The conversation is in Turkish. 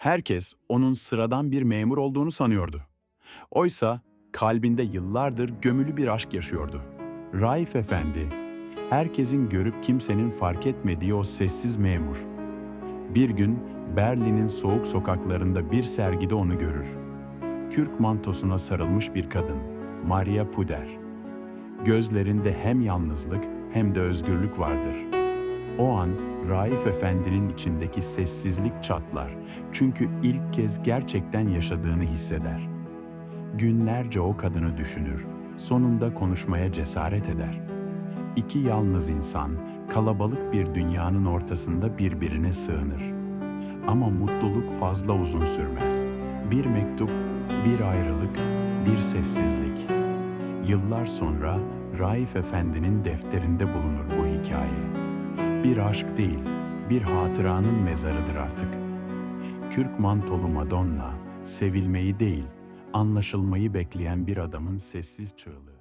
Herkes onun sıradan bir memur olduğunu sanıyordu. Oysa kalbinde yıllardır gömülü bir aşk yaşıyordu. Raif Efendi, herkesin görüp kimsenin fark etmediği o sessiz memur. Bir gün Berlin'in soğuk sokaklarında bir sergide onu görür. Kürk mantosuna sarılmış bir kadın, Maria Puder. Gözlerinde hem yalnızlık hem de özgürlük vardır. O an Raif Efendi'nin içindeki sessizlik çatlar. Çünkü ilk kez gerçekten yaşadığını hisseder. Günlerce o kadını düşünür. Sonunda konuşmaya cesaret eder. İki yalnız insan kalabalık bir dünyanın ortasında birbirine sığınır. Ama mutluluk fazla uzun sürmez. Bir mektup, bir ayrılık, bir sessizlik. Yıllar sonra Raif Efendi'nin defterinde bulunur. Bir aşk değil, bir hatıranın mezarıdır artık. Kürk mantolu Madonna, sevilmeyi değil, anlaşılmayı bekleyen bir adamın sessiz çığlığı.